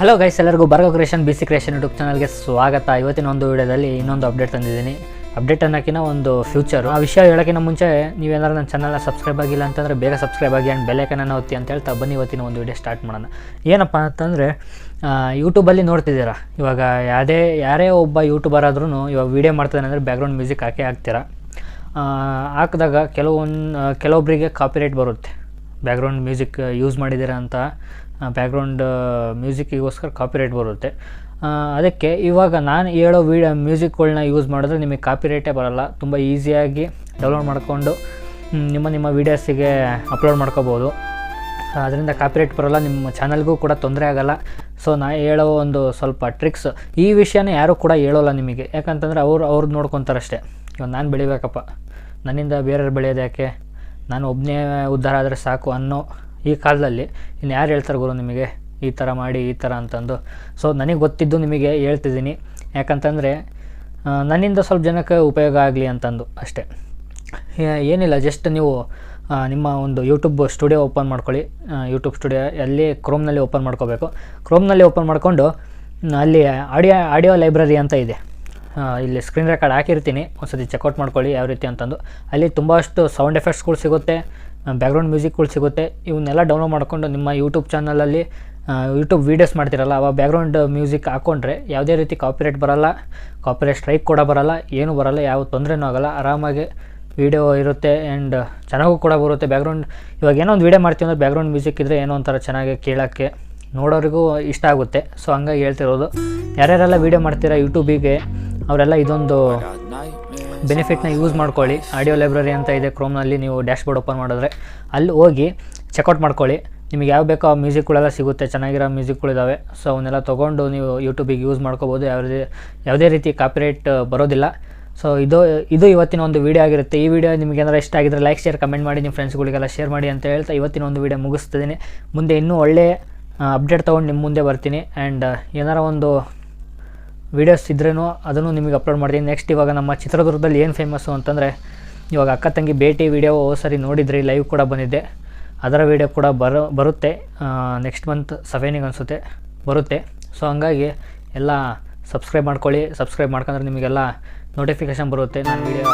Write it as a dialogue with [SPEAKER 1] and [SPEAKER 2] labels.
[SPEAKER 1] Hello guys ಎಲ್ಲರಿಗೂ ಬರ್ಗೋ creation B C creation YouTube ಚಾನಲ್ಗೆ ಸ್ವಾಗತ. ಇವತ್ತಿನ ಒಂದು ವಿಡಿಯೋದಲ್ಲಿ ಇನ್ನೊಂದು ಅಪ್ಡೇಟ್ ತಂದಿದ್ದೀನಿ. ಅಪ್ಡೇಟ್ ಅನ್ನೋಕ್ಕಿಂತ ಒಂದು ಫ್ಯೂಚರು ಆ ವಿಷಯ ಹೇಳೋಕ್ಕಿಂತ ಮುಂಚೆ ನೀವೇನಾದ್ರು ನನ್ನ ಚಾನಲ್ನ ಸಬ್ಸ್ಕ್ರೈಬ್ ಆಗಿಲ್ಲ ಅಂತಂದರೆ ಬೇಗ ಸಬ್ಸ್ಕ್ರೈಬ್ ಆಗಿ ಆ್ಯಂಡ್ ಬೆಲ್ಲೈಕನ್ನ ಒತ್ತಿ ಅಂತ ಹೇಳ್ತಾ ಬನ್ನಿ. ಇವತ್ತಿನ ಒಂದು ವಿಡಿಯೋ ಸ್ಟಾರ್ಟ್ ಮಾಡೋಣ. ಏನಪ್ಪ ಅಂತಂದರೆ ಯೂಟ್ಯೂಬಲ್ಲಿ ನೋಡ್ತಿದ್ದೀರಾ? ಇವಾಗ ಯಾವುದೇ, ಯಾರೇ ಒಬ್ಬ ಯೂಟ್ಯೂಬರ್ ಆದ್ರೂ ಇವಾಗ ವೀಡಿಯೋ ಮಾಡ್ತಾನೆ ಅಂದರೆ ಬ್ಯಾಕ್ಗ್ರೌಂಡ್ ಮ್ಯೂಸಿಕ್ ಹಾಕೇ ಹಾಕ್ತೀರಾ? ಹಾಕಿದಾಗ ಕೆಲವೊಂದು ಕೆಲವೊಬ್ಬರಿಗೆ ಕಾಪಿರೈಟ್ ಬರುತ್ತೆ. ಬ್ಯಾಕ್ಗ್ರೌಂಡ್ ಮ್ಯೂಸಿಕ್ ಯೂಸ್ ಮಾಡಿದ್ದೀರಾ ಅಂತ. ಬ್ಯಾಕ್ಗ್ರೌಂಡ್ ಮ್ಯೂಸಿಕ್ಕಿಗೋಸ್ಕರ ಕಾಪಿರೈಟ್ ಬರುತ್ತೆ. ಅದಕ್ಕೆ ಇವಾಗ ನಾನು ಹೇಳೋ ವೀಡಿಯೋ ಮ್ಯೂಸಿಕ್ಗಳನ್ನ ಯೂಸ್ ಮಾಡಿದ್ರೆ ನಿಮಗೆ ಕಾಪಿರೈಟೇ ಬರಲ್ಲ. ತುಂಬ ಈಸಿಯಾಗಿ ಡೌನ್ಲೋಡ್ ಮಾಡಿಕೊಂಡು ನಿಮ್ಮ ನಿಮ್ಮ ವೀಡಿಯೋಸಿಗೆ ಅಪ್ಲೋಡ್ ಮಾಡ್ಕೋಬೋದು. ಅದರಿಂದ ಕಾಪಿರೈಟ್ ಬರೋಲ್ಲ, ನಿಮ್ಮ ಚಾನಲ್ಗೂ ಕೂಡ ತೊಂದರೆ ಆಗೋಲ್ಲ. ಸೊ ನಾ ಹೇಳೋ ಒಂದು ಸ್ವಲ್ಪ ಟ್ರಿಕ್ಸ್ ಈ ವಿಷಯನ ಯಾರೂ ಕೂಡ ಹೇಳೋಲ್ಲ ನಿಮಗೆ. ಯಾಕಂತಂದರೆ ಅವ್ರು ಅವ್ರದ್ದು ನೋಡ್ಕೊತಾರಷ್ಟೇ ಇವಾಗ ನಾನು ಬೆಳಿಬೇಕಪ್ಪ. ನನ್ನಿಂದ ಬೇರೆಯವ್ರು ಬೆಳೆಯೋದು ಯಾಕೆ? ನಾನು ಒಬ್ಬನೇ ಉದ್ಧಾರ ಆದರೆ ಸಾಕು ಅನ್ನೋ ಈ ಕಾಲದಲ್ಲಿ ಇನ್ನು ಯಾರು ಹೇಳ್ತಾರೆ ಗುರು ನಿಮಗೆ ಈ ಥರ ಮಾಡಿ ಈ ಥರ ಅಂತಂದು. ಸೊ ನನಗೆ ಗೊತ್ತಿದ್ದು ನಿಮಗೆ ಹೇಳ್ತಿದ್ದೀನಿ. ಯಾಕಂತಂದರೆ ನನ್ನಿಂದ ಸ್ವಲ್ಪ ಜನಕ್ಕೆ ಉಪಯೋಗ ಆಗಲಿ ಅಂತಂದು ಅಷ್ಟೇ. ಏನಿಲ್ಲ ಜಸ್ಟ್ ನೀವು ನಿಮ್ಮ ಒಂದು ಯೂಟ್ಯೂಬ್ ಸ್ಟುಡಿಯೋ ಓಪನ್ ಮಾಡ್ಕೊಳ್ಳಿ. ಯೂಟ್ಯೂಬ್ ಸ್ಟುಡಿಯೋ ಅಲ್ಲಿ ಕ್ರೋಮ್ನಲ್ಲಿ ಓಪನ್ ಮಾಡ್ಕೋಬೇಕು. ಕ್ರೋಮ್ನಲ್ಲಿ ಓಪನ್ ಮಾಡಿಕೊಂಡು, ಅಲ್ಲಿ ಆಡಿಯೋ ಆಡಿಯೋ ಲೈಬ್ರರಿ ಅಂತ ಇದೆ. ಇಲ್ಲಿ ಸ್ಕ್ರೀನ್ ರೆಕಾರ್ಡ್ ಹಾಕಿರ್ತೀನಿ. ಒಂದ್ಸತಿ ಚೆಕ್ಔಟ್ ಮಾಡ್ಕೊಳ್ಳಿ ಯಾವ ರೀತಿ ಅಂತಂದು. ಅಲ್ಲಿ ತುಂಬಷ್ಟು ಸೌಂಡ್ ಎಫೆಕ್ಟ್ಸ್ಗಳು ಸಿಗುತ್ತೆ ಬ್ಯಾಕ್ಗ್ರೌಂಡ್ ಮ್ಯೂಸಿಕ್ಗಳು ಸಿಗುತ್ತೆ. ಇವನ್ನೆಲ್ಲ ಡೌನ್ಲೋಡ್ ಮಾಡಿಕೊಂಡು ನಿಮ್ಮ ಯೂಟ್ಯೂಬ್ ಚಾನಲಲ್ಲಿ ಯೂಟ್ಯೂಬ್ ವೀಡಿಯೋಸ್ ಮಾಡ್ತಿರಲ್ಲ ಅವಾಗ ಬ್ಯಾಕ್ಗ್ರೌಂಡ್ ಮ್ಯೂಸಿಕ್ ಹಾಕ್ಕೊಂಡ್ರೆ ಯಾವುದೇ ರೀತಿ ಕಾಪಿರೈಟ್ ಬರಲ್ಲ ಕಾಪಿರೈಟ್ ಸ್ಟ್ರೈಕ್ ಕೂಡ ಬರಲ್ಲ, ಏನೂ ಬರಲ್ಲ, ಯಾವ ತೊಂದರೆನೂ ಆಗಲ್ಲ. ಆರಾಮಾಗಿ ವೀಡಿಯೋ ಇರುತ್ತೆ ಆ್ಯಂಡ್ ಚೆನ್ನಾಗೂ ಕೂಡ ಬರುತ್ತೆ ಬ್ಯಾಕ್ಗ್ರೌಂಡ್ ಇವಾಗ ಏನೋ ಒಂದು ವೀಡಿಯೋ ಮಾಡ್ತೀವಿ ಅಂದ್ರೆ ಬ್ಯಾಕ್ಗ್ರೌಂಡ್ ಮ್ಯೂಸಿಕ್ ಇದ್ದರೆ ಏನೋ ಒಂಥರ ಚೆನ್ನಾಗಿ ಕೇಳೋಕ್ಕೆ ನೋಡೋರಿಗೂ ಇಷ್ಟ ಆಗುತ್ತೆ. ಸೊ ಹಂಗಾಗಿ ಹೇಳ್ತಿರೋದು, ಯಾರ್ಯಾರೆಲ್ಲ ವೀಡಿಯೋ ಮಾಡ್ತೀರಾ ಯೂಟ್ಯೂಬಿಗೆ ಅವರೆಲ್ಲ ಇದೊಂದು ಬೆನಿಫಿಟ್ನ ಯೂಸ್ ಮಾಡ್ಕೊಳ್ಳಿ. ಆಡಿಯೋ ಲೈಬ್ರರಿ ಅಂತ ಇದೆ ಕ್ರೋಮ್ನಲ್ಲಿ ನೀವು ಡ್ಯಾಶ್ ಬೋರ್ಡ್ ಓಪನ್ ಮಾಡಿದ್ರೆ. ಅಲ್ಲಿ ಹೋಗಿ ಚೆಕ್ಔಟ್ ಮಾಡ್ಕೊಳ್ಳಿ. ನಿಮಗೆ ಯಾವ ಬೇಕೋ ಆ ಮ್ಯೂಸಿಕ್ಗಳೆಲ್ಲ ಸಿಗುತ್ತೆ. ಚೆನ್ನಾಗಿರೋ ಮ್ಯೂಸಿಕ್ಗಳಿದ್ದಾವೆ ಸೊ ಅವನ್ನೆಲ್ಲ ತೊಗೊಂಡು ನೀವು ಯೂಟ್ಯೂಬಿಗೆ ಯೂಸ್ ಮಾಡ್ಕೋಬೋದು. ಯಾವುದೇ ಯಾವುದೇ ರೀತಿ ಕಾಪಿರೇಟ್ ಬರೋದಿಲ್ಲ. ಸೊ ಇದು ಇದು ಇವತ್ತಿನ ಒಂದು ವೀಡಿಯೋ ಆಗಿರುತ್ತೆ. ಈ ವಿಡಿಯೋ ನಿಮಗೆ ಏನಾರ ಇಷ್ಟ ಆಗಿದ್ರೆ ಲೈಕ್ ಶೇರ್ ಕಮೆಂಟ್ ಮಾಡಿ. ನಿಮ್ಮ ಫ್ರೆಂಡ್ಸ್ಗಳಿಗೆಲ್ಲ ಶೇರ್ ಮಾಡಿ ಅಂತ ಹೇಳ್ತಾ ಇವತ್ತಿನ ಒಂದು ವೀಡಿಯೋ ಮುಗಿಸ್ತಿದ್ದೀನಿ. ಮುಂದೆ ಇನ್ನೂ ಒಳ್ಳೆ ಅಪ್ಡೇಟ್ ತೊಗೊಂಡು ನಿಮ್ಮ ಮುಂದೆ ಬರ್ತೀನಿ. ಆ್ಯಂಡ್ ಏನಾರ ಒಂದು ವೀಡಿಯೋಸ್ ಇದ್ರೂ ಅದನ್ನು ನಿಮಗೆ ಅಪ್ಲೋಡ್ ಮಾಡ್ತೀನಿ ನೆಕ್ಸ್ಟ್ ಇವಾಗ ನಮ್ಮ ಚಿತ್ರದುರ್ಗದಲ್ಲಿ ಏನು ಫೇಮಸ್ಸು ಅಂತಂದರೆ, ಇವಾಗ ಅಕ್ಕ ತಂಗಿ ಭೇಟಿ ವಿಡಿಯೋ ಸರಿ ನೋಡಿದ್ರಿ ಲೈವ್ ಕೂಡ ಬಂದಿದ್ದೆ ಅದರ ವೀಡಿಯೋ ಕೂಡ ಬರೋ, ಬರುತ್ತೆ. ನೆಕ್ಸ್ಟ್ ಮಂತ್ ಸೆವೆನಿಗೆ ಅನಿಸುತ್ತೆ, ಬರುತ್ತೆ. ಸೊ ಹಂಗಾಗಿ ಎಲ್ಲ ಸಬ್ಸ್ಕ್ರೈಬ್ ಮಾಡ್ಕೊಳ್ಳಿ. ಸಬ್ಸ್ಕ್ರೈಬ್ ಮಾಡ್ಕೊಂಡ್ರೆ ನಿಮಗೆಲ್ಲ ನೋಟಿಫಿಕೇಷನ್ ಬರುತ್ತೆ. ನಾನು ವೀಡಿಯೋ